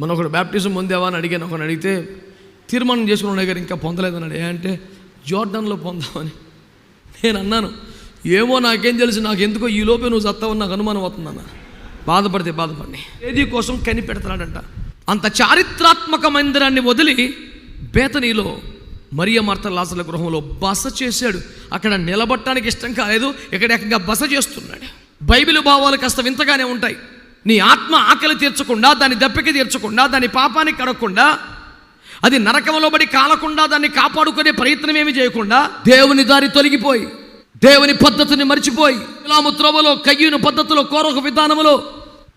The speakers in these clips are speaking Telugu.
మొన్న ఒకడు బ్యాప్టిజం పొందావా అని అడిగాను. ఒకని అడిగితే తీర్మానం చేసుకుని ఉన్నాయి గారు ఇంకా పొందలేదని ఏ అంటే జోర్డన్లో పొందామని. నేను అన్నాను ఏమో నాకేం తెలుసు నాకు ఎందుకో ఈ లోపే నువ్వు చస్తావని నాకు అనుమానం అవుతుందన్న. బాధపడితే బాధపడి ఏది కోసం కనిపెడతాడంట? అంత చారిత్రాత్మక మందిరాన్ని వదిలి బేతనీలో మరియ మార్త లాసల గృహంలో బస చేశాడు. అక్కడ నిలబట్టడానికి ఇష్టం కాలేదు ఇక్కడ ఏకంగా బస చేస్తున్నాడు. బైబిల్ భావాలు కాస్త వింతగానే ఉంటాయి. నీ ఆత్మ ఆకలి తీర్చకుండా దాని దెబ్బకి తీర్చకుండా దాని పాపానికి కడగకుండా అది నరకంలో బడి కాలకుండా దాన్ని కాపాడుకునే ప్రయత్నం ఏమి చేయకుండా దేవుని దారి తొలగిపోయి దేవుని పద్ధతిని మర్చిపోయి ఇలా త్రోవలో కయ్యూని పద్ధతిలో కోరొక విధానములో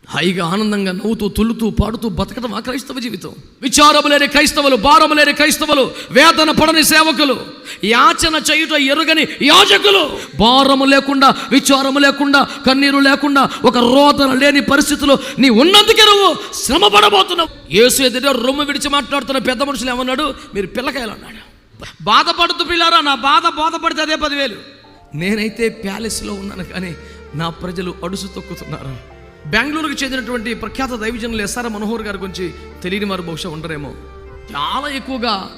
హాయిగా ఆనందంగా నవ్వుతూ తుల్లుతూ పాడుతూ బతకడం ఆ క్రైస్తవ జీవితం. విచారము లేని క్రైస్తవులు భారము లేని క్రైస్తవులు వేదన పడని సేవకులు యాచన చేయుట ఎరుగని యాజకులు. భారము లేకుండా విచారము లేకుండా కన్నీరు లేకుండా ఒక రోదన లేని పరిస్థితిలో నీ ఉన్నందుకే నువ్వు శ్రమ పడబోతున్నావు. యేసు ఎదుట రొమ్ము విడిచి మాట్లాడుతున్న పెద్ద మనుషులు ఏమన్నాడు? మీరు పిల్లకాయలు అన్నాడు. బాధపడుతూ పిల్లారా నా బాధ బాధపడితే అదే పదివేలు. నేనైతే ప్యాలెస్లో ఉన్నాను కానీ నా ప్రజలు అడుసు తొక్కుతున్నారు. బెంగళూరుకు చెందినటువంటి ప్రఖ్యాత దైవజనులు ఎస్ఆర్ మనోహర్ గారి గురించి తెలియని వారు బహుశా ఉండరేమో. చాలా ఎక్కువగా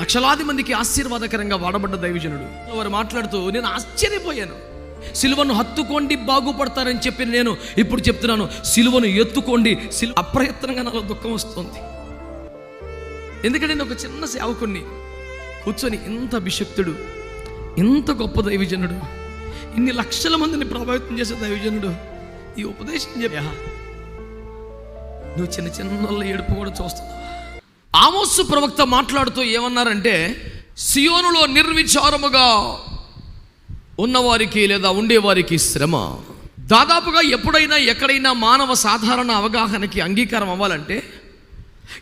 లక్షలాది మందికి ఆశీర్వాదకరంగా వాడబడ్డ దైవజనుడు. వారు మాట్లాడుతూ నేను ఆశ్చర్యపోయాను. సిలువను హత్తుకోండి బాగుపడతారని చెప్పి నేను ఇప్పుడు చెప్తున్నాను. సిలువను ఎత్తుకోండి సిలు అప్రయత్నంగా నాలో దుఃఖం వస్తుంది. ఎందుకంటే నేను ఒక చిన్న సేవకుణ్ణి. కూర్చొని ఇంత అభిషక్తుడు ఇంత గొప్ప దైవజనుడు ఇన్ని లక్షల మందిని ప్రభావితం చేసే దైవజనుడు ఈ ఉపదేశం చెప్పా నువ్వు చిన్న చిన్న ఏడుపు కూడా చూస్తున్నావు? ఆమోసు ప్రవక్త మాట్లాడుతూ ఏమన్నారంటే సియోనులో నిర్విచారముగా ఉన్నవారికి లేదా ఉండేవారికి శ్రమ. దాదాపుగా ఎప్పుడైనా ఎక్కడైనా మానవ సాధారణ అవగాహనకి అంగీకారం అవ్వాలంటే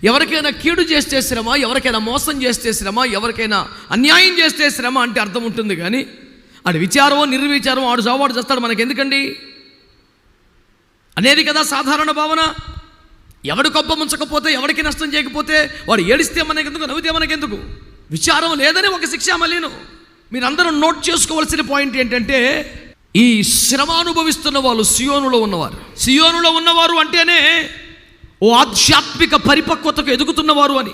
ఎవరికైనా కీడు చేస్తే శ్రమ ఎవరికైనా మోసం చేస్తే శ్రమ ఎవరికైనా అన్యాయం చేస్తే శ్రమ అంటే అర్థం ఉంటుంది కానీ ఆడు విచారమో నిర్విచారమో ఆడు చావాడు చేస్తాడు మనకి ఎందుకండి అనేది కదా సాధారణ భావన. ఎవడు కొబ్బ ముంచకపోతే ఎవడికి నష్టం చేయకపోతే వాడు ఏడిస్తే మనకెందుకు నవ్వితే మనకెందుకు? విచారం లేదని ఒక శిక్ష మళ్ళీను మీరందరూ నోట్ చేసుకోవాల్సిన పాయింట్ ఏంటంటే ఈ శ్రమ అనుభవిస్తున్న వాళ్ళు సియోనులో ఉన్నవారు. సియోనులో ఉన్నవారు అంటేనే ఓ ఆధ్యాత్మిక పరిపక్వతకు ఎదుగుతున్నవారు అని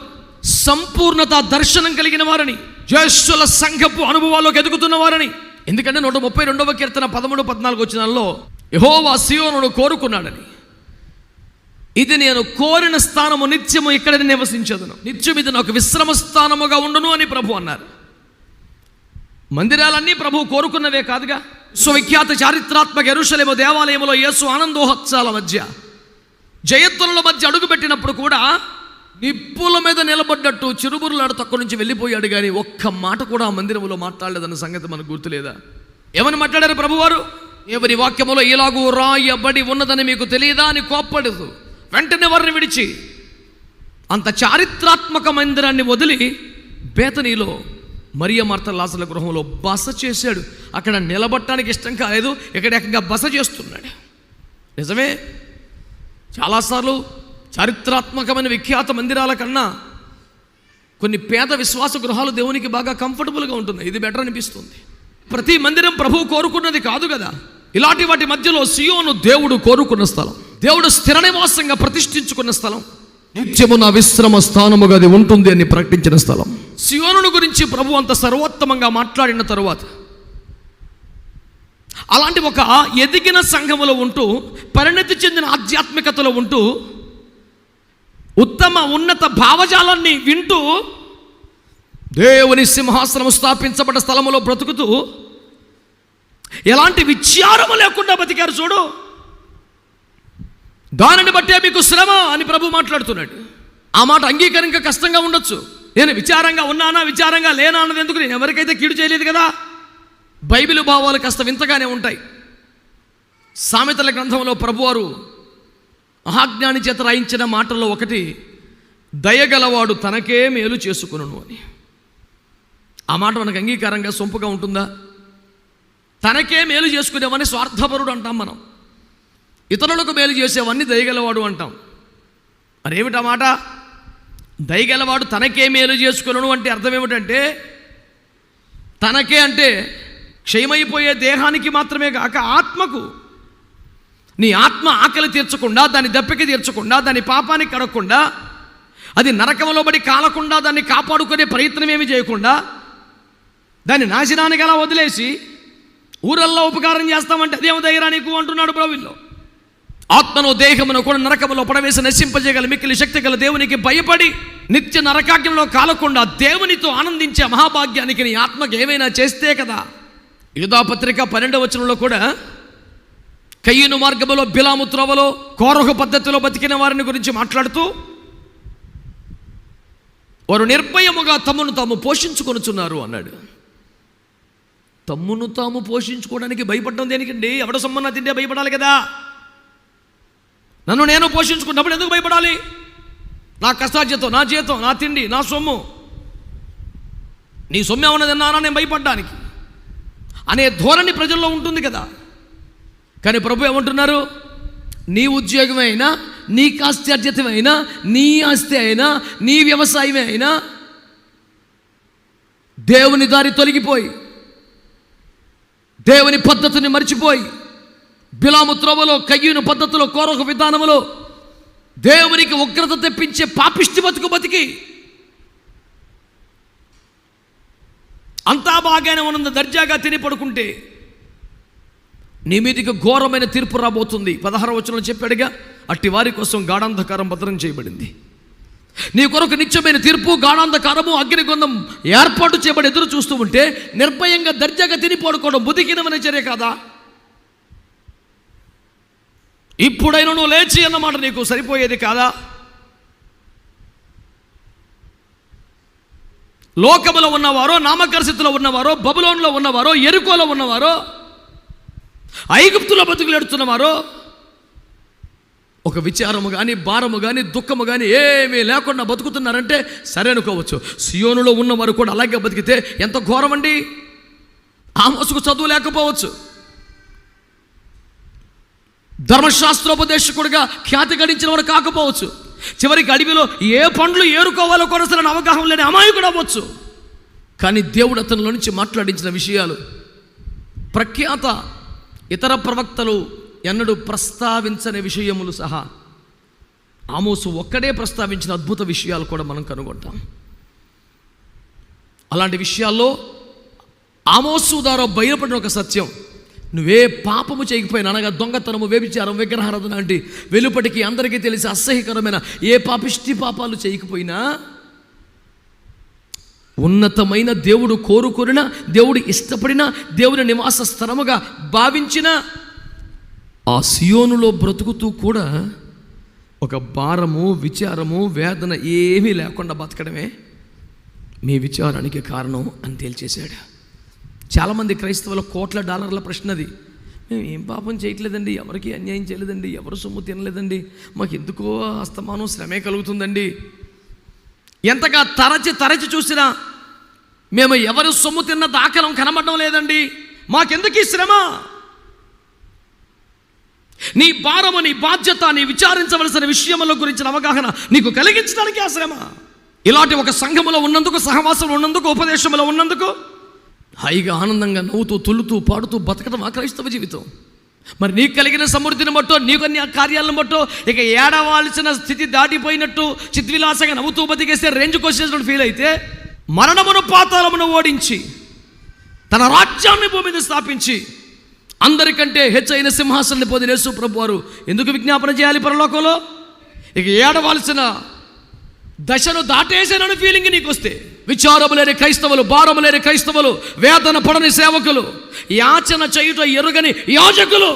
సంపూర్ణత దర్శనం కలిగిన వారని జ్యేష్ఠుల సంఘపు అనుభవాల్లోకి ఎదుగుతున్నవారని ఎందుకంటే నూట ముప్పై రెండవ కీర్తన పదమూడు పద్నాలుగు వచ్చినాల్లో యహోవా సియోనును కోరుకున్నాడని. ఇది నేను కోరిన స్థానము నిత్యము ఇక్కడ నివసించదును. నిత్యం ఇది నాకు విశ్రమ స్థానముగా ఉండును అని ప్రభు అన్నారు. మందిరాలన్నీ ప్రభు కోరుకున్నవే కాదుగా? సువిఖ్యాత చారిత్రాత్మక ఎరుషలేము దేవాలయంలో యేసు ఆనందోహత్సాల మధ్య జయత్తుల మధ్య అడుగుపెట్టినప్పుడు కూడా నిప్పుల మీద నిలబడ్డట్టు చిరుబురులాడు తక్కువ నుంచి వెళ్ళిపోయాడు కానీ ఒక్క మాట కూడా ఆ మందిరంలో మాట్లాడలేదన్న సంగతి మనకు గుర్తులేదా? ఏమని మాట్లాడారు ప్రభువారు? ఎవరి వాక్యములో ఇలాగూ రాయబడి ఉన్నదని మీకు తెలియదా అని కోప్పడదు. వెంటనే వారిని విడిచి అంత చారిత్రాత్మక మందిరాన్ని వదిలి బేతనీలో మరియ మార్త లాసల గృహంలో బస చేశాడు. అక్కడ నిలబట్టడానికి ఇష్టం కాలేదు ఇక్కడ ఏకంగా బస చేస్తున్నాడు. నిజమే? చాలాసార్లు చారిత్రాత్మకమైన విఖ్యాత మందిరాల కన్నా కొన్ని పేద విశ్వాస గృహాలు దేవునికి బాగా కంఫర్టబుల్గా ఉంటున్నాయి. ఇది బెటర్ అనిపిస్తుంది. ప్రతి మందిరం ప్రభువు కోరుకున్నది కాదు కదా. ఇలాంటి వాటి మధ్యలో సియోను దేవుడు కోరుకున్న స్థలం. దేవుడు స్థిర నివాసంగా ప్రతిష్ఠించుకున్న స్థలం. నిత్యము నా విశ్రమ స్థానముగా అది ఉంటుంది అని ప్రకటించిన స్థలం. సియోను గురించి ప్రభు అంత సర్వోత్తమంగా మాట్లాడిన తరువాత అలాంటి ఒక ఎదిగిన సంఘములో ఉంటూ పరిణతి చెందిన ఆధ్యాత్మికతలో ఉంటూ ఉత్తమ ఉన్నత భావజాలాన్ని వింటూ దేవుని సింహాసనం స్థాపించబడ్డ స్థలములో బ్రతుకుతూ ఎలాంటి విచారము లేకుండా బతికారు చూడు. దానిని బట్టే మీకు శ్రమ అని ప్రభు మాట్లాడుతున్నాడు. ఆ మాట అంగీకరించక కష్టంగా ఉండొచ్చు. నేను విచారంగా ఉన్నానా విచారంగా లేనా అన్నది ఎందుకు? నేను ఎవరికైతే కీడు చేయలేదు కదా? బైబిల్ భావాలు కాస్త వింతగానే ఉంటాయి. సామెతల గ్రంథంలో ప్రభువారు మహాజ్ఞాని చేత రాయించిన మాటల్లో ఒకటి దయగలవాడు తనకే మేలు చేసుకును అని. ఆ మాట మనకు అంగీకారంగా సొంపుగా ఉంటుందా? తనకే మేలు చేసుకునేవని స్వార్థపరుడు అంటాం మనం. ఇతరులకు మేలు చేసేవన్నీ దయగలవాడు అంటాం. మరేమిటా మాట? దయగలవాడు తనకే మేలు చేసుకును అంటే అర్థం ఏమిటంటే తనకే అంటే క్షయమైపోయే దేహానికి మాత్రమే కాక ఆత్మకు. నీ ఆత్మ ఆకలి తీర్చకుండా దాని దెప్పకి తీర్చకుండా దాని పాపానికి కడగకుండా అది నరకంలో పడి కాలకుండా దాన్ని కాపాడుకునే ప్రయత్నం ఏమి చేయకుండా దాన్ని నాశనానికి అలా వదిలేసి ఊరల్లో ఉపకారం చేస్తామంటే దేవు దగ్గర నీకు అంటున్నాడు ప్రభుల్లో ఆత్మను దేహమును కూడా నరకములో పడవేసి నశింపజేయగల మిక్కిలి శక్తి గల దేవునికి భయపడి నిత్య నరకాగ్యంలో కాలకుండా దేవునితో ఆనందించే మహాభాగ్యానికి నీ ఆత్మకి ఏమైనా చేస్తే కదా. యుధాపత్రిక పన్నెండవ వచనంలో కూడా కయ్యను మార్గములో బిలాము త్రోవలో కోరహ పద్ధతిలో బతికిన వారిని గురించి మాట్లాడుతూ వారు నిర్భయముగా తమను తాము పోషించుకొనుచున్నారు అన్నాడు. తమ్మును తాము పోషించుకోవడానికి భయపడడం దేనికండి? ఎవడ సొమ్మన్నా తింటే భయపడాలి కదా. నన్ను నేను పోషించుకున్నప్పుడు ఎందుకు భయపడాలి? నా కష్టార్జితం నా జీతం నా తిండి నా సొమ్ము. నీ సొమ్ము ఏమన్నా తిన్నానా? నేను భయపడ్డానికి. అనే ధోరణి ప్రజల్లో ఉంటుంది కదా. కానీ ప్రభు ఏమంటున్నారు? నీ ఉద్యోగమే అయినా నీ కాస్త్యార్జితమైనా నీ ఆస్తి అయినా నీ వ్యవసాయమే అయినా దేవుని దారి తొలగిపోయి దేవుని పద్ధతిని మర్చిపోయి బిలాము త్రోవలో కయ్యూను పద్ధతిలో కోరొక విధానములో దేవునికి ఉగ్రత తెప్పించే పాపిష్టి బతుకు బతికి అంతా బాగానే ఉన్నది దర్జాగా తిని పడుకుంటే నీ మీదికి ఘోరమైన తీర్పు రాబోతుంది. పదహార వచనంలో చెప్పాడుగా అట్టి వారి కోసం గాఢాంధకారం భద్రం చేయబడింది. నీ కొరకు నిత్యమైన తీర్పు గాఢాంధకారము అగ్నిగొందం ఏర్పాటు చేయబడి ఎదురు చూస్తూ ఉంటే నిర్భయంగా దర్జాగా తిని పడుకోవడం బుదికినమనే చర్య కాదా? ఇప్పుడైనా నువ్వు లేచి అన్నమాట నీకు సరిపోయేది కాదా? లోకములో ఉన్నవారో నామకర్షితులో ఉన్నవారో బబులోన్లో ఉన్నవారో ఎరుకోలో ఉన్నవారో ఐగుప్తులో బతుకులెడుతున్నవారో ఒక విచారము కానీ భారము కానీ దుఃఖము కానీ ఏమీ లేకుండా బతుకుతున్నారంటే సరే అనుకోవచ్చు. సియోనులో ఉన్నవారు కూడా అలాగే బతికితే ఎంత ఘోరమండి? ఆ మోసుకు చదువు లేకపోవచ్చు. ధర్మశాస్త్రోపదేశకుడిగా ఖ్యాతి గడించిన వాడు కాకపోవచ్చు. చివరికి అడవిలో ఏ పండ్లు ఏరుకోవాలో కొనసలని అవగాహన లేని అమాయకుడు అవ్వచ్చు. కానీ దేవుడు అతనిలో నుంచి మాట్లాడించిన విషయాలు ప్రఖ్యాత ఇతర ప్రవక్తలు ఎన్నడూ ప్రస్తావించని విషయములు సహా ఆమోసు ఒక్కడే ప్రస్తావించిన అద్భుత విషయాలు కూడా మనం కనుగొంటాం. అలాంటి విషయాల్లో ఆమోసు ద్వారా బయలుపడిన ఒక సత్యం. నువ్వే పాపము చేయకపోయినా అనగా దొంగతనము వ్యభిచారం విగ్రహారాధన అంటే వెలుపటికి అందరికీ తెలిసి అసహ్యకరమైన ఏ పాపిష్టి పాపాలు చేయకపోయినా ఉన్నతమైన దేవుడు కోరుకొనిన దేవుడు ఇష్టపడిన దేవుని నివాస స్థలముగా భావించిన ఆ సియోనులో బ్రతుకుతూ కూడా ఒక భారము విచారము వేదన ఏమీ లేకుండా బతకడమే మీ విచారానికి కారణం అని తేల్చేశాడు. చాలామంది క్రైస్తవుల కోట్ల డాలర్ల ప్రశ్న అది. మేము ఏం పాపం చేయట్లేదండి ఎవరికి అన్యాయం చేయలేదండి ఎవరు సొమ్ము తినలేదండి మాకు ఎందుకో అస్తమానం శ్రమే కలుగుతుందండి. ఎంతగా తరచి తరచి చూసినా మేము ఎవరు సొమ్ము తిన్న దాఖలం కనబడడం లేదండి. మాకెందుకు ఈ శ్రమ? నీ భారము నీ బాధ్యత నీ విచారించవలసిన విషయముల గురించిన అవగాహన నీకు కలిగించడానికి ఆ శ్రమ ఇలాంటి ఒక సంఘములో ఉన్నందుకు సహవాసంలో ఉన్నందుకు ఉపదేశంలో ఉన్నందుకు హాయిగా ఆనందంగా నవ్వుతూ తుల్లుతూ పాడుతూ బతకడం ఆ క్రైస్తవ జీవితం. మరి నీకు కలిగిన సమృద్ధిని బట్టో నీకు అన్ని ఆ కార్యాలను బట్టో ఇక ఏడవాల్సిన స్థితి దాటిపోయినట్టు చిద్విలాసంగా నవ్వుతూ బతికేస్తే రేంజ్కి వచ్చేసినట్టు ఫీల్ అయితే మరణమును పాతాళమును ఓడించి తన రాజ్యాన్ని భూమి మీద స్థాపించి అందరికంటే హెచ్చైన సింహాసనాన్ని పొందిన యేసు ప్రభు వారు ఎందుకు విజ్ఞాపన చేయాలి పరలోకంలో? ఇక ఏడవలసిన దశను దాటేసానని ఫీలింగ్ నీకు వస్తే విచారము లేని క్రైస్తవులు భారము లేని క్రైస్తవులు వేదన పడని సేవకులు యాచన చేయుట ఎరుగని యాజకులు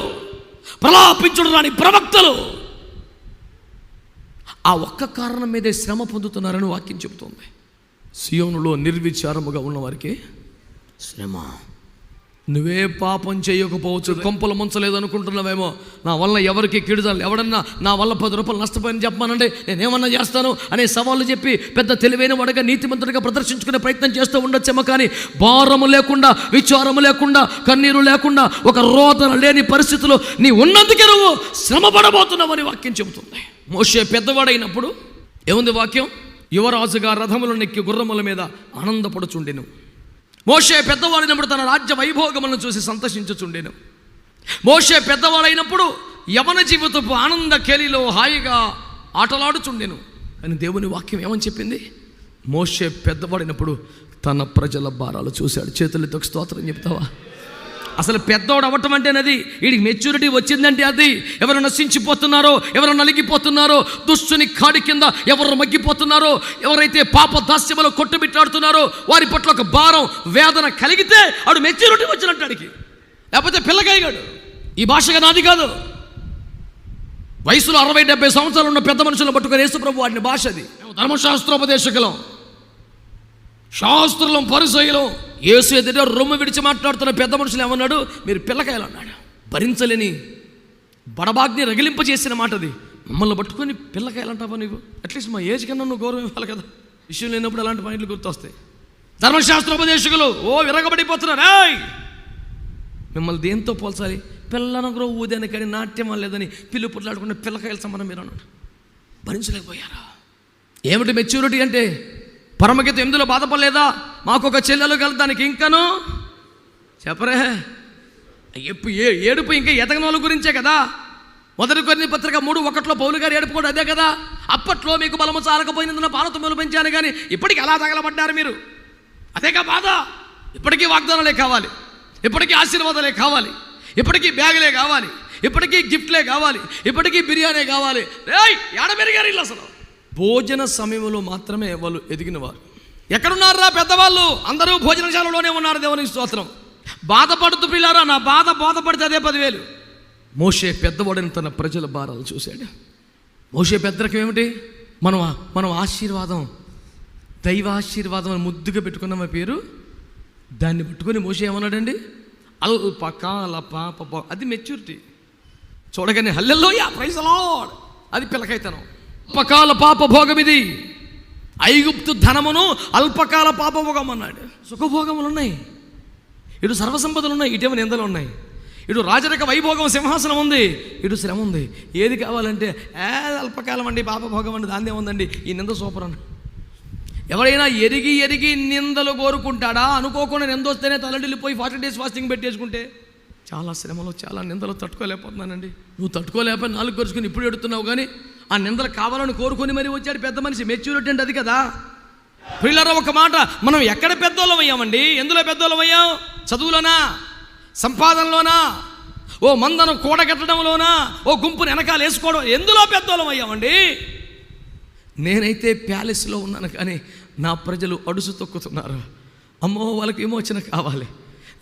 ప్రలాపించుడు రాని ప్రవక్తలు ఆ ఒక్క కారణం మీదే శ్రమ పొందుతున్నారని వాక్యం చెబుతోంది. సియోనులో నిర్విచారముగా ఉన్నవారికి శ్రమ. నువ్వే పాపం చేయకపోవచ్చు. కొంపలు ముంచలేదు అనుకుంటున్నావేమో నా వల్ల ఎవరికి కీడుదలు ఎవడన్నా నా వల్ల పది రూపాయలు నష్టపోయని చెప్పమానంటే నేనేమన్నా చేస్తాను అనే సవాళ్ళు చెప్పి పెద్ద తెలివైన వాడుగా నీతిమంతుడిగా ప్రదర్శించుకునే ప్రయత్నం చేస్తూ ఉండొచ్చేమో కానీ భారము లేకుండా విచారము లేకుండా కన్నీరు లేకుండా ఒక రోదన లేని పరిస్థితిలో నీ ఉన్నందుకే నువ్వు శ్రమ పడబోతున్నావని వాక్యం చెబుతుంది. మోషే పెద్దవాడైనప్పుడు ఏముంది వాక్యం? యువరాజుగా రథములు నెక్కి గుర్రముల మీద ఆనందపడుచుండెను. మోషే పెద్దవాడైనప్పుడు తన రాజ్య వైభోగములను చూసి సంతోషించుచుండెను. మోషే పెద్దవాడైనప్పుడు యవన జీవితపు ఆనంద కేలిలో హాయిగా ఆటలాడుచుండెను. అని దేవుని వాక్యం ఏమని చెప్పింది? మోషే పెద్దవాడినప్పుడు తన ప్రజల భారాలు చూశాడు. చేతులతో స్తోత్రం చెప్తావా? అసలు పెద్దోడు అవ్వటం అంటే అది వీడికి మెచ్యూరిటీ వచ్చిందంటే అది. ఎవరు నశించిపోతున్నారో ఎవరు నలిగిపోతున్నారో దుష్టుని కాడి కింద ఎవరు మగ్గిపోతున్నారో ఎవరైతే పాప దాస్యములో కొట్టుబిట్టాడుతున్నారో వారి పట్ల ఒక భారం వేదన కలిగితే ఆడు మెచ్యూరిటీ వచ్చినట్టు ఆడికి. లేకపోతే పిల్లకాయగాడు ఈ భాషగా నాది కాదు. వయసులో అరవై డెబ్బై సంవత్సరాలు ఉన్న పెద్ద మనుషులను పట్టుకొని యేసుప్రభు వాడిని భాష అది. ధర్మశాస్త్రోపదేశకులం. శాస్త్రులం పరిసయలం యేసు ఎదుట రొమ్ము విడిచి మాట్లాడుతున్న పెద్ద మనుషులు ఏమన్నాడు? మీరు పిల్లకాయలు అన్నాడు. భరించలేని బడబాగ్ని రగిలింపజేసిన మాట అది మమ్మల్ని పట్టుకొని పిల్లకాయలు అంటావా నీవు? అట్లీస్ట్ మా ఏజ్ కన్నా నువ్వు గౌరవం ఇవ్వాలి కదా. విషయం లేనప్పుడు అలాంటి పాయింట్లు గుర్తొస్తాయి. ధర్మశాస్త్రోపదేశకులు ఓ విరగబడిపోతున్నారు. మిమ్మల్ని దేంతో పోల్చాలి? పిల్లనగరో ఊదని కానీ నాట్యం లేదని పిల్లు పుట్లాడుకున్న పిల్లకాయల సంబంధం మీరు అన్నాడు. భరించలేకపోయారా? ఏమిటి మెచ్యూరిటీ అంటే? పరమగీత ఎందులో బాధపడలేదా? మాకు ఒక చెల్లెలు కలదానికి ఇంకను? చెప్పరే. ఎప్పు ఏ ఏడుపు ఇంకా ఎదగని వాళ్ళ గురించే కదా? మొదటి కొన్ని పత్రిక మూడు ఒకటిలో పౌలు గారు ఏడుపు కూడా అదే కదా? అప్పట్లో మీకు బలము చాలకపోయినందున పాలతొమ్మిది పెంచాను కానీ ఇప్పటికీ ఎలా తగలబడ్డారు మీరు? అదేగా బాధ. ఇప్పటికీ వాగ్దానాలే కావాలి. ఇప్పటికీ ఆశీర్వాదాలే కావాలి. ఇప్పటికీ బ్యాగులే కావాలి. ఇప్పటికీ గిఫ్ట్లే కావాలి. ఇప్పటికీ బిర్యానీ కావాలి. రే ఏడ పెరిగారు ఇల్లు అసలు? భోజన సమయంలో మాత్రమే వాళ్ళు ఎదిగినవారు. ఎక్కడున్నారా పెద్దవాళ్ళు? అందరూ భోజనశాలలోనే ఉన్నారు దేవుని స్తోత్రం. బాధపడుతూ పిల్లారా నా బాధ బాధపడితే అదే పదివేలు. మోషే పెద్దవాడని తన ప్రజల భారాలు చూశాడు. మోషే పెద్దరికి ఏమిటి? మనం మనం ఆశీర్వాదం దైవ ఆశీర్వాదం అని ముద్దుగా పెట్టుకున్నాం పేరు? దాన్ని పట్టుకొని మోసే ఏమన్నాడండి? అల్పకాల పాప అది మెచ్యూరిటీ చూడగానే హల్లెల్లో యా ప్రైజ్ లార్డ్ అది పిల్లకైతనం. అల్పకాల పాపభోగమిది. ఇది ఐగుప్తు ధనమును అల్పకాల పాపభోగం అన్నాడు సుఖభోగములు ఉన్నాయి ఇటు సర్వసంపదలు ఉన్నాయి ఇటేమో నిందలు ఉన్నాయి ఇటు రాజరిక వైభోగం సింహాసనం ఉంది ఇటు శ్రమ ఉంది ఏది కావాలంటే ఏ అల్పకాలం అండి పాపభోగం అండి దాందే ఉందండి ఈ నింద సూపర్ అని ఎవరైనా ఎరిగి ఎరిగి నిందలు కోరుకుంటాడా? అనుకోకుండా నింద వస్తేనే తలడిల్లిపోయి ఫార్టీ డేస్ ఫాస్టింగ్ పెట్టేసుకుంటే. చాలా శ్రమలో చాలా నిందలు తట్టుకోలేకపోతున్నానండి. నువ్వు తట్టుకోలేకపోయి నాలుగు కొరుచుకుని ఇప్పుడు ఎడుతున్నావు కానీ ఆ నిందలు కావాలని కోరుకొని మరీ వచ్చాడు పెద్ద మనిషి. మెచ్యూరిటీ అంటే అది కదా. పిల్లరా ఒక మాట. మనం ఎక్కడ పెద్దోళ్ళం అయ్యామండి? ఎందులో పెద్దోళ్ళం అయ్యాం? చదువులోనా? సంపాదనలోనా? ఓ మందను కూడగట్టడంలోనా? ఓ గుంపును వెనకాల వేసుకోవడం. ఎందులో పెద్దోళ్ళం అయ్యామండి? నేనైతే ప్యాలెస్లో ఉన్నాను కానీ నా ప్రజలు అడుసు తొక్కుతున్నారు. అమ్మో వాళ్ళకి విమోచన కావాలి.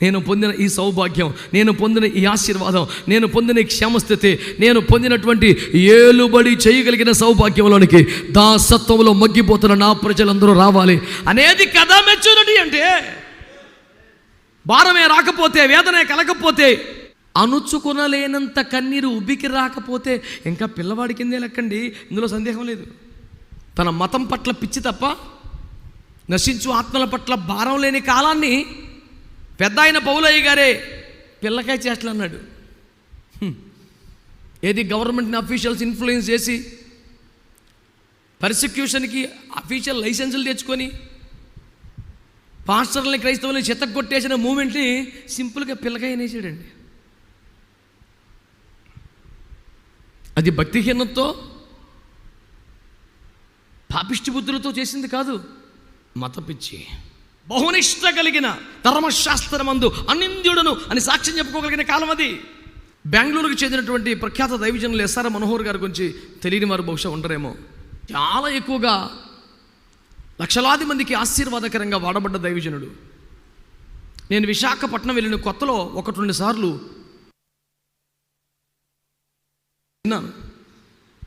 నేను పొందిన ఈ సౌభాగ్యం నేను పొందిన ఈ ఆశీర్వాదం నేను పొందిన ఈ క్షేమస్థితి నేను పొందినటువంటి ఏలుబడి చేయగలిగిన సౌభాగ్యంలోనికి దాసత్వంలో మగ్గిపోతున్న నా ప్రజలందరూ రావాలి. అనేది కదా మెచ్యూరిటీ అంటే. భారమే రాకపోతే వేదనే కలకపోతే అణుచుకునలేనంత కన్నీరు ఉబ్బికి రాకపోతే ఇంకా పిల్లవాడి కిందే లెక్కండి ఇందులో సందేహం లేదు. తన మతం పట్ల పిచ్చి తప్ప నశించు ఆత్మల పట్ల భారం లేని కాలాన్ని పెద్ద ఆయన పౌలయ్య గారే పిల్లకాయ చేష్టలు అన్నాడు. ఏది గవర్నమెంట్ని అఫీషియల్స్ ఇన్ఫ్లుయెన్స్ చేసి పర్సిక్యూషన్కి అఫీషియల్ లైసెన్సులు తెచ్చుకొని పాస్టర్లని క్రైస్తవుల్ని చెత్తగొట్టేసిన మూమెంట్ని సింపుల్గా పిల్లకాయ అనేసాడండి. అది భక్తిహీనతతో పాపిష్టి బుద్ధులతో చేసింది కాదు మత పిచ్చి. బహునిష్ట కలిగిన ధర్మశాస్త్రమందు అనింద్యుడను అని సాక్ష్యం చెప్పుకోగలిగిన కాలం అది. బెంగళూరుకు చెందినటువంటి ప్రఖ్యాత దైవజనులు ఎస్ఆర్ మనోహర్ గారి గురించి తెలియని వారు బహుశా ఉండరేమో. చాలా ఎక్కువగా లక్షలాది మందికి ఆశీర్వాదకరంగా వాడబడ్డ దైవజనుడు. నేను విశాఖపట్నం వెళ్ళిన కొత్తలో ఒకటి రెండు సార్లు విన్నాను.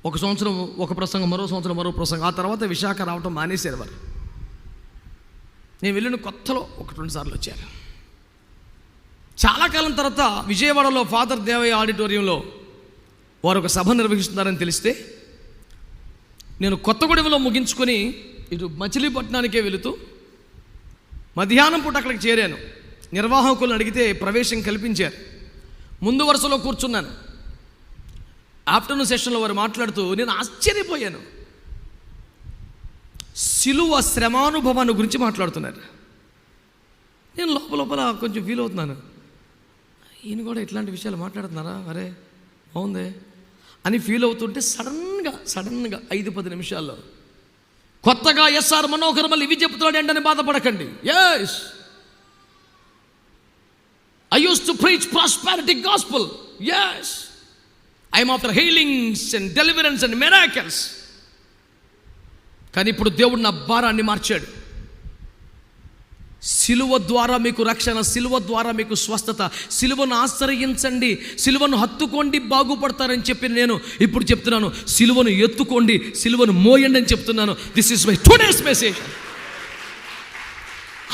ఒక సంవత్సరం ఒక ప్రసంగం మరో సంవత్సరం మరో ప్రసంగం. ఆ తర్వాత విశాఖ రావటం మానేశారు వారు. నేను వెళ్ళిన కొత్తలో ఒకటి రెండు సార్లు వచ్చారు చాలా కాలం తర్వాత విజయవాడలో ఫాదర్ దేవయ్య ఆడిటోరియంలో వారు ఒక సభ నిర్వహిస్తున్నారని తెలిస్తే నేను కొత్తగూడెంలో ముగించుకొని ఇటు మచిలీపట్నానికే వెళుతూ మధ్యాహ్నం పూట అక్కడికి చేరాను. నిర్వాహకులను అడిగితే ప్రవేశం కల్పించారు. ముందు వరుసలో కూర్చున్నాను. ఆఫ్టర్నూన్ సెషన్లో వారు మాట్లాడుతూ నేను ఆశ్చర్యపోయాను. సిలువ శ్రమానుభవాన్ని గురించి మాట్లాడుతున్నారు. నేను లోపల లోపల కొంచెం ఫీల్ అవుతున్నాను. ఈయన కూడా ఇట్లాంటి విషయాలు మాట్లాడుతున్నారా? అరే బాగుంది అని ఫీల్ అవుతుంటే సడన్గా సడన్గా ఐదు పది నిమిషాల్లో కొత్తగా ఎస్ఆర్ మనోహర్ మళ్ళీ ఇవి చెప్తున్నాడు ఏంటని బాధపడకండి. Yes I use to preach prosperity gospel yes I'm after healings and deliverance and miracles కానీ ఇప్పుడు దేవుడు నా భారాన్ని మార్చాడు. సిలువ ద్వారా మీకు రక్షణ సిలువ ద్వారా మీకు స్వస్థత సిలువను ఆశ్రయించండి సిలువను హత్తుకోండి బాగుపడతారని చెప్పి నేను ఇప్పుడు చెప్తున్నాను. సిలువను ఎత్తుకోండి సిలువను మోయండి అని చెప్తున్నాను. This is my today's message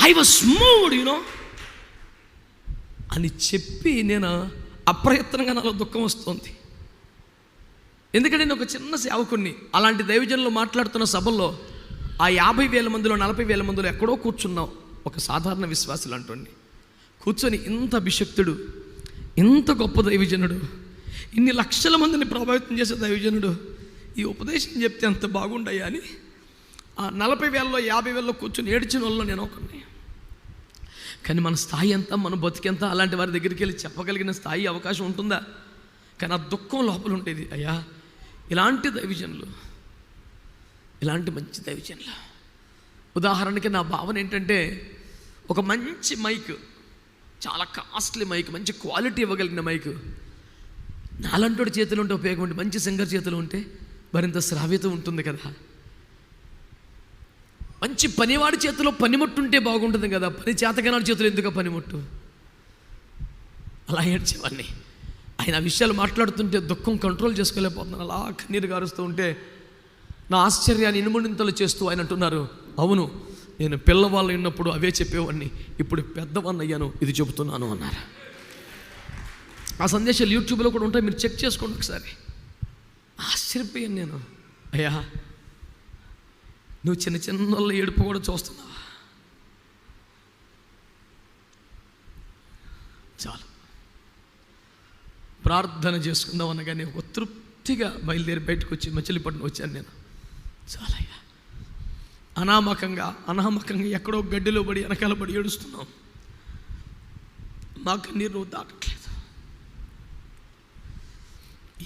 I was moved you know అని చెప్పి నేను అప్రయత్నంగా నాలో దుఃఖం వస్తుంది. ఎందుకంటే నేను ఒక చిన్న సేవకుణ్ణి. అలాంటి దైవజనులు మాట్లాడుతున్న సభల్లో ఆ యాభై వేల మందిలో నలభై వేల మందిలో ఎక్కడో కూర్చున్నాం. ఒక సాధారణ విశ్వాసులు అంటుండి కూర్చొని ఇంత అభిషక్తుడు ఇంత గొప్ప దైవజనుడు ఇన్ని లక్షల మందిని ప్రభావితం చేసే దైవజనుడు ఈ ఉపదేశం చెప్తే అంత బాగుండయా అని ఆ నలభై వేలలో యాభై వేలలో కూర్చొని ఏడ్చిన వాళ్ళు నేను ఒకరిని కానీ మన స్థాయి ఎంత మన బతికెంత అలాంటి వారి దగ్గరికి వెళ్ళి చెప్పగలిగిన స్థాయి అవకాశం ఉంటుందా? కానీ ఆ దుఃఖం లోపల ఉండేది. అయ్యా ఇలాంటి దైవజనులు ఇలాంటి మంచి దైవజనులు. ఉదాహరణకి నా భావన ఏంటంటే ఒక మంచి మైక్ చాలా కాస్ట్లీ మైక్ మంచి క్వాలిటీ ఇవ్వగలిగిన మైక్ నాలంటోడి చేతులు ఉంటే ఉపయోగం ఉంటే మంచి సింగర్ చేతులు ఉంటే మరింత శ్రావ్యత ఉంటుంది కదా. మంచి పనివాడి చేతిలో పనిముట్టు ఉంటే బాగుంటుంది కదా పని చేతకనాడి చేతిలో ఎందుకు పనిముట్టు? అలా ఏడ్చేవాడిని. ఆయన ఆ విషయాలు మాట్లాడుతుంటే దుఃఖం కంట్రోల్ చేసుకోలేకపోతున్నాను. అలా కన్నీరు గారుస్తూ ఉంటే నా ఆశ్చర్యాన్ని ఇనుముడింతలు చేస్తూ ఆయన అంటున్నారు అవును నేను పిల్లవాళ్ళు ఉన్నప్పుడు అవే చెప్పేవాడిని ఇప్పుడు పెద్దవాడిని అయ్యాను ఇది చెబుతున్నాను అన్నారు. ఆ సందేశాలు యూట్యూబ్లో కూడా ఉంటాయి మీరు చెక్ చేసుకోండి ఒకసారి. ఆశ్చర్యపోయాను నేను. అయ్యా నువ్వు చిన్న చిన్న వాళ్ళ ఏడుపు కూడా చూస్తున్నావు చాలు ప్రార్థన చేసుకుందాం అనగానే ఒక తృప్తిగా బయలుదేరి బయటకు వచ్చి మచిలీపట్నం వచ్చాను నేను. చాలయ్యా. అనామకంగా అనామకంగా ఎక్కడో గడ్డిలో పడి వెనకాల పడి ఏడుస్తున్నాం. మాకు నీరు దాటట్లేదు.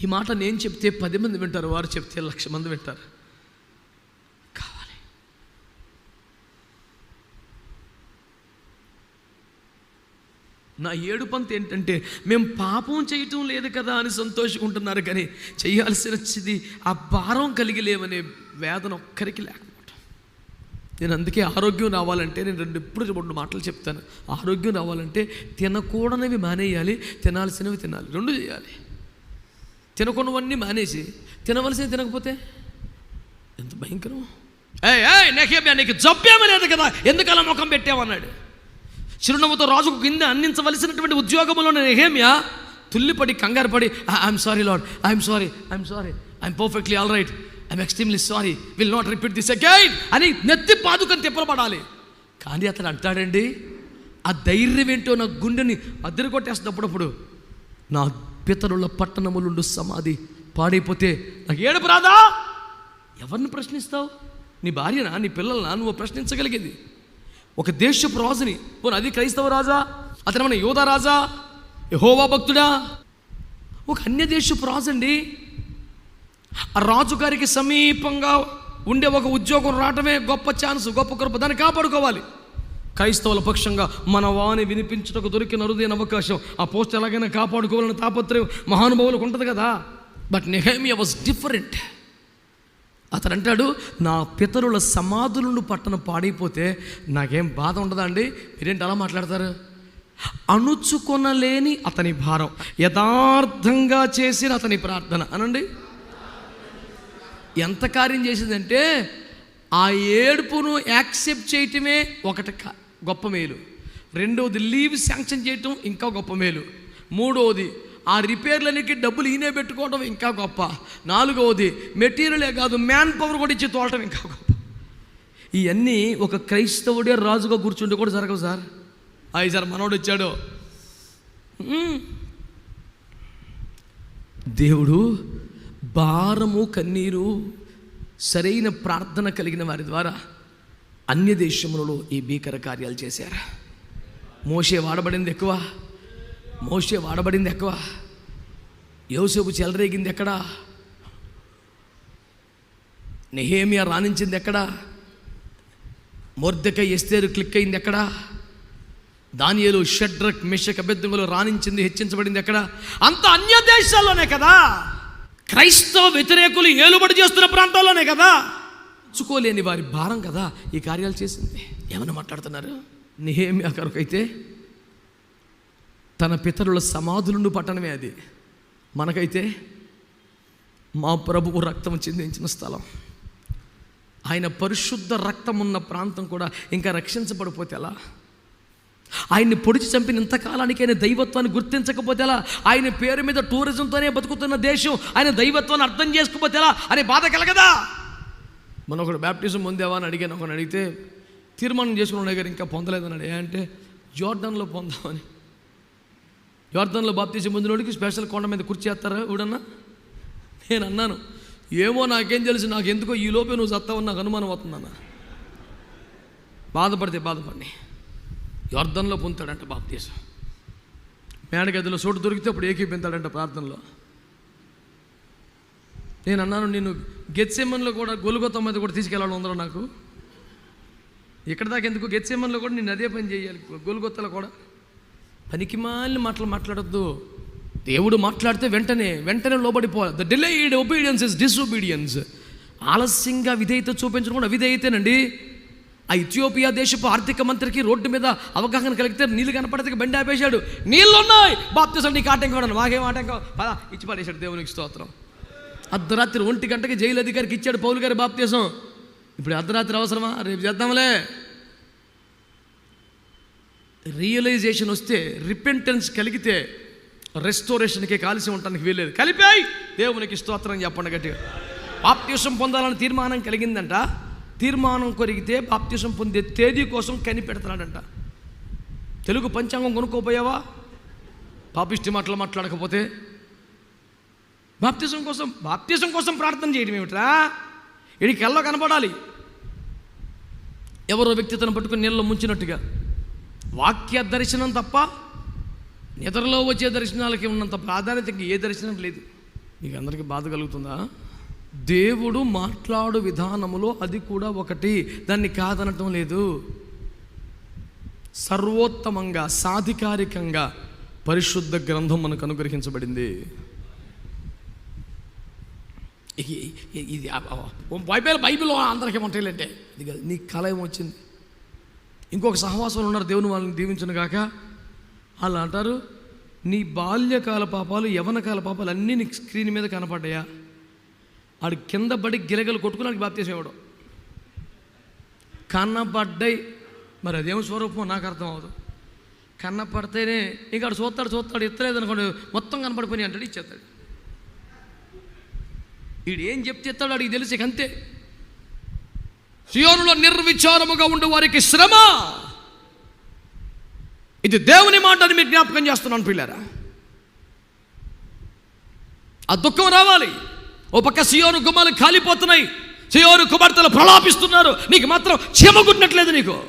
ఈ మాట నేను చెప్తే పది మంది వింటారు వారు చెప్తే లక్ష మంది వింటారు కావాలి నా ఏడుపంత ఏంటంటే మేము పాపం చేయటం లేదు కదా అని సంతోషకుంటున్నారు కానీ చేయాల్సినది ఆ భారం కలిగి లేవనే వేదన ఒక్కరికి లేకపోవటం. నేను అందుకే ఆరోగ్యం రావాలంటే నేను రెండు ఎప్పుడు రెండు మాటలు చెప్తాను. ఆరోగ్యం రావాలంటే తినకూడనివి మానేయాలి తినాల్సినవి తినాలి. రెండు చేయాలి. తినకున్నవన్నీ మానేసి తినవలసినవి తినకపోతే ఎంత భయంకరం. ఏ ఏయ్ నెహేమ్యా నీకు జబ్బేమీ లేదు కదా. ఎందుకలా ముఖం పెట్టావన్నాడు చిరునవ్వుతో రాజుకు కింద అందించవలసినటువంటి ఉద్యోగంలో హేమియా తుల్లిపడి కంగారు పడి I'm sorry lord I'm sorry I'm sorry I'm perfectly all right I'm extremely sorry will not repeat this again అని నెత్తి పాదుకని తిప్పలపడాలి. కానీ అతను అంటాడండి ఆ ధైర్యం ఏంటో నా గుండెని అద్దరు కొట్టేస్తున్నప్పుడప్పుడు నా పితరుల పట్టణములుండు సమాధి పాడైపోతే నాకు ఏడుపు రాదా? ఎవరిని ప్రశ్నిస్తావు? నీ భార్యనా? నీ పిల్లలనా? నువ్వు ప్రశ్నించగలిగేది. ఒక దేశపు రాజుని. పోను అది క్రైస్తవ రాజా? అతను మన యోధ రాజా? యహోవా భక్తుడా? ఒక అన్య దేశపు రాజు అండి ఆ రాజుగారికి సమీపంగా ఉండే ఒక ఉద్యోగం రావటమే గొప్ప ఛాన్స్ గొప్ప కృప. దాన్ని కాపాడుకోవాలి. క్రైస్తవుల పక్షంగా మన వాణి వినిపించుటకు దొరికిన అరుదైన అవకాశం. ఆ పోస్ట్ ఎలాగైనా కాపాడుకోవాలని తాపత్రయం మహానుభావులకు ఉంటుంది కదా. బట్ నెహేమియా వాజ్ డిఫరెంట్ అతను అంటాడు నా పితరుల సమాధులను పట్టణం పాడైపోతే నాకేం బాధ ఉండదా అండి? మీరేంటి అలా మాట్లాడతారు? అణుచుకొనలేని అతని భారం యథార్థంగా చేసిన అతని ప్రార్థన. అనండి. ఎంత కార్యం చేసిందంటే ఆ ఏడుపును యాక్సెప్ట్ చేయటమే ఒకటి గొప్ప మేలు. రెండవది లీవ్ శాంక్షన్ చేయటం ఇంకా గొప్ప మేలు. మూడవది ఆ రిపేర్లన్నిటికీ డబ్బులు ఈయనే పెట్టుకోవడం ఇంకా గొప్ప. నాలుగవది మెటీరియలే కాదు మ్యాన్ పవర్ కూడా ఇచ్చి తోలటం ఇంకా గొప్ప. ఇవన్నీ ఒక క్రైస్తవుడే రాజుగా కూర్చుంటే కూడా జరగవు సార్. అయ్యి సార్ మనోడు వచ్చాడు. దేవుడు భారము కన్నీరు సరైన ప్రార్థన కలిగిన వారి ద్వారా అన్య దేశములలో ఈ భీకర కార్యాలు చేశారు. మోషే వాడబడింది ఎక్కువ. మోషే వాడబడింది ఎక్కువ? యోసేపు చెలరేగింది ఎక్కడా? నెహేమియా రాణించింది ఎక్కడా? మొర్దక ఎస్తేరు క్లిక్ అయింది ఎక్కడా? దానియలు షడ్రక్ మిషక్ అభ్యర్థులు రాణించింది హెచ్చించబడింది ఎక్కడ? అంత అన్య దేశాల్లోనే కదా? క్రైస్తవ వ్యతిరేకులు ఏలుబడి చేస్తున్న ప్రాంతాల్లోనే కదా? చుకోలేని వారి భారం కదా ఈ కార్యాలు చేసింది. ఏమైనా మాట్లాడుతున్నారు? నిహేమి అక్కడికైతే తన పితరుల సమాధులను పట్టణమే అది. మనకైతే మా ప్రభువు రక్తం చెందించిన స్థలం. ఆయన పరిశుద్ధ రక్తం ఉన్న ప్రాంతం కూడా ఇంకా రక్షించబడిపోతే ఎలా? ఆయన్ని పొడిచి చంపిన ఇంతకాలానికి ఆయన దైవత్వాన్ని గుర్తించకపోతే ఎలా? ఆయన పేరు మీద టూరిజంతోనే బతుకుతున్న దేశం ఆయన దైవత్వాన్ని అర్థం చేసుకోకపోతే ఎలా? అనే బాధ కలగదా? మన ఒకడు బ్యాప్టిజం పొందావా అని అడిగాను. ఒకని అడిగితే తీర్మానం చేసుకున్న గారు ఇంకా పొందలేదని ఏ అంటే జోర్డన్లో పొందామని. యోర్ధన్లో బాప్తీసం పొందినోడికి స్పెషల్ కొండ మీద కుర్చేస్తారా ఊడన్నా నేను అన్నాను ఏమో నాకేం తెలుసు నాకు ఎందుకో ఈ లోపే నువ్వు చస్తావని నాకు అనుమానం అవుతుందన్న బాధపడితే బాధపడి. యోర్ధంలో పొందుతాడంట బాప్తీసం. మేడగదిలో చోటు దొరికితే అప్పుడు ఏకీపింతాడంట ప్రార్థనలో. నేను అన్నాను నేను గెత్సేమన్లో కూడా గొలుగొత్త మీద కూడా తీసుకెళ్ళడం ఉందరో నాకు. ఇక్కడ దాకా ఎందుకు? గెత్సేమన్లో కూడా నేను అదే పని చేయాలి గొలుగొత్తలో కూడా. పనికిమాలిన మాటలు మాట్లాడొద్దు. దేవుడు మాట్లాడితే వెంటనే వెంటనే లోబడిపోవాలి. The delayed obedience is disobedience ఆలస్యంగా విధేయత చూపించడం కూడా అవిధేయతేనండి ఆ ఇథియోపియా దేశపు ఆర్థిక మంత్రికి రోడ్డు మీద అవగాహన కలిగితే నీళ్ళు కనపడతాకి బండి ఆపేశాడు. నీళ్ళు ఉన్నాయి బాప్తిసం నీకు ఆటంకం కూడా మాకేం ఆటంకం? పదా ఇచ్చి పడేశాడు దేవునికి స్తోత్రం. అర్ధరాత్రి ఒంటి గంటకి జైలు అధికారికి ఇచ్చాడు పౌలు గారి బాప్తీసం. ఇప్పుడు అర్ధరాత్రి అవసరమా? రేపు చేద్దాంలే. రియలైజేషన్ వస్తే రిపెంటెన్స్ కలిగితే రెస్టోరేషన్కి కాల్సి ఉండటానికి వీల్లేదు. కలిపాయి! దేవునికి స్తోత్రం చెప్పండి గట్టిగా. బాప్త్యూసం పొందాలని తీర్మానం కలిగిందంట. తీర్మానం కొరిగితే బాప్త్యూసం పొందే తేదీ కోసం కనిపెడుతున్నాడంట. తెలుగు పంచాంగం కొనుక్కోపోయావా? పాపిష్టి మాటలు మాట్లాడకపోతే. బాప్తిజం కోసం బాప్తిజం కోసం ప్రార్థన చేయడం ఏమిట్రా? వీడికి ఎల్లో కనపడాలి. ఎవరో వ్యక్తి తను పట్టుకుని నీళ్ళలో ముంచినట్టుగా. వాక్య దర్శనం తప్ప నిద్రలో వచ్చే దర్శనాలకి ఉన్నంత ప్రాధాన్యత ఇంక ఏ దర్శనం లేదు. మీకు అందరికీ బాధ కలుగుతుందా? దేవుడు మాట్లాడు విధానములో అది కూడా ఒకటి. దాన్ని కాదనటం లేదు. సర్వోత్తమంగా సాధికారికంగా పరిశుద్ధ గ్రంథం మనకు అనుగ్రహించబడింది. ఇది బైబిల్ బైబిల్ అందరికీ ఉంటాయిలంటే ఇది కాదు నీ కళ ఏమొచ్చింది ఇంకొక సహవాసంలో ఉన్నారు దేవుని వాళ్ళని దీవించను గాక. వాళ్ళు అంటారు నీ బాల్యకాల పాపాలు యవనకాల పాపాలు అన్నీ నీకు స్క్రీన్ మీద కనపడ్డాయా? ఆడు కింద పడి గిలగలు కొట్టుకున్నాడు బాప్తీసం ఇవ్వడం. కన్నపడ్డాయి మరి అదేమి స్వరూపం నాకు అర్థం అవదు కన్నపడితేనే ఇంకా ఆడు చూస్తాడు చూస్తాడు ఎత్తలేదు అనుకోండి మొత్తం కనపడిపోయి అంటాడు ఇచ్చేస్తాడు. వీడు ఏం చెప్తే ఎత్తాడు అడిగి తెలిసి అంతే. సియోనులో నిర్విచారముగా ఉండే వారికి శ్రమ. ఇది దేవుని మాట అని మీరు జ్ఞాపకం చేస్తున్నాను పిల్లరా. ఆ దుఃఖం రావాలి. ఓ పక్క సియోను గుమ్మాలు కాలిపోతున్నాయి. సియోను కుమార్తెలు ప్రలాపిస్తున్నారు. నీకు మాత్రం చెమగుట్టినట్లేదు నీకు.